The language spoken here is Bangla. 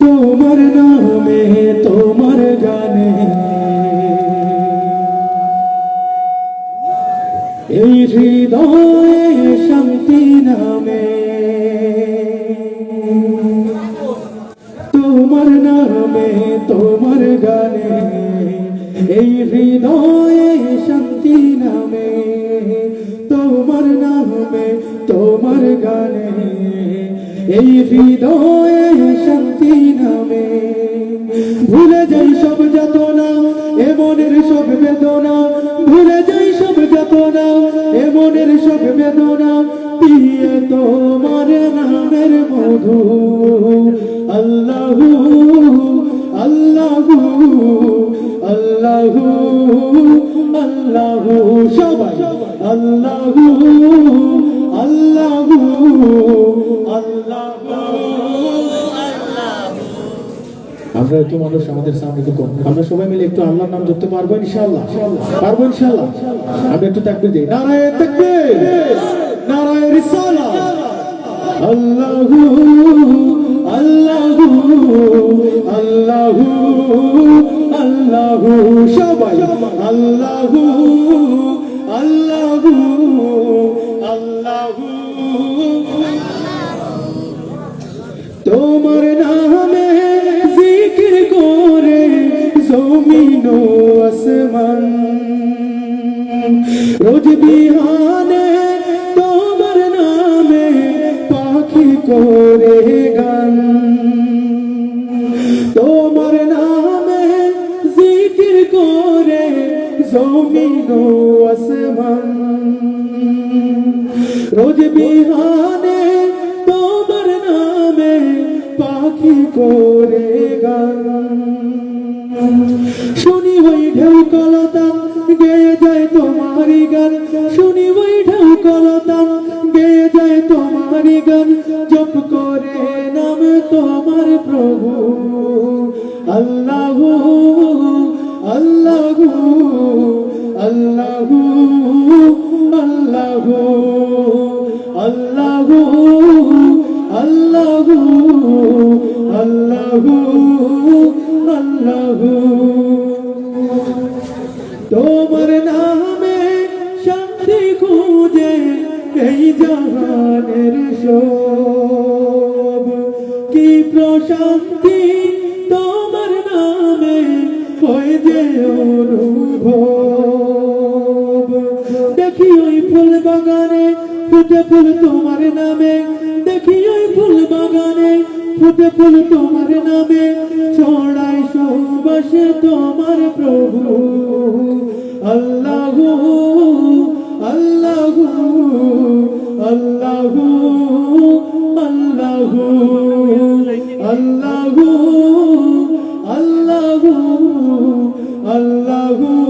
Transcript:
তোমার নামে, তোমার গানে। এই হৃদয়ে শান্তি নামে। তোমার নামে, তোমার গানে। এই হৃদয়ে শান্তি নামে। তোমার নামে, তোমার গানে। এই হৃদয়ে নামে ভুলে যাই সব যাতনা এ সব বেদনা। ভুলে যাই সব যাতনা এ সব বেদনা। পিয়ে তোমার নামের মধু। আল্লাহু আল্লাহু আল্লাহু আল্লাহু সবাই। আল্লাহু আল্লাহু। আমরা মানুষ আমাদের সামনে একটু কম। আমরা সবাই মিলে একটু আল্লাহর নাম ধরতে পারব ইনশাআল্লাহ? পারব ইনশাআল্লাহ? আমরা একটু তাকবীর দিই। নারায়ে তাকবীর! নারায়ে রিসালাত আল্লাহু আল্লাহু আল্লাহু আল্লাহু সবাই। আল্লাহু আল্লাহু আল্লাহু জমিন আসমান। রোজ বিহানে তোমার নামে পাখি করে গান। তোমার নামে জিকির করে জমিন আসমান। রোজ বিহানে তোমার নামে পাখি করে ঢেউ কলতাম গেয়ে যায় তোমারই গান। শুনি ওই ঢেউ কলতাম গেয়ে যায় তোমারই গান। জপ করে নাম তোমার প্রভু। আল্লাহু আল্লাহু আল্লাহু আল্লাহু আল্লাহু আল্লাহু আল্লাহু আল্লাহু। তোমার নামে শান্তি খুঁজে এই জাহানের সব। কি প্রশান্তি তোমার নামে হয়ে অনুভব। দেখি ওই ফুল বাগানে ফুটে ফুল তোমার নামে। দেখি ওই ফুল বাগানে ফুটে ফুল তোমার নামে। ছড়াই সুবাসে তোমার الله الله الله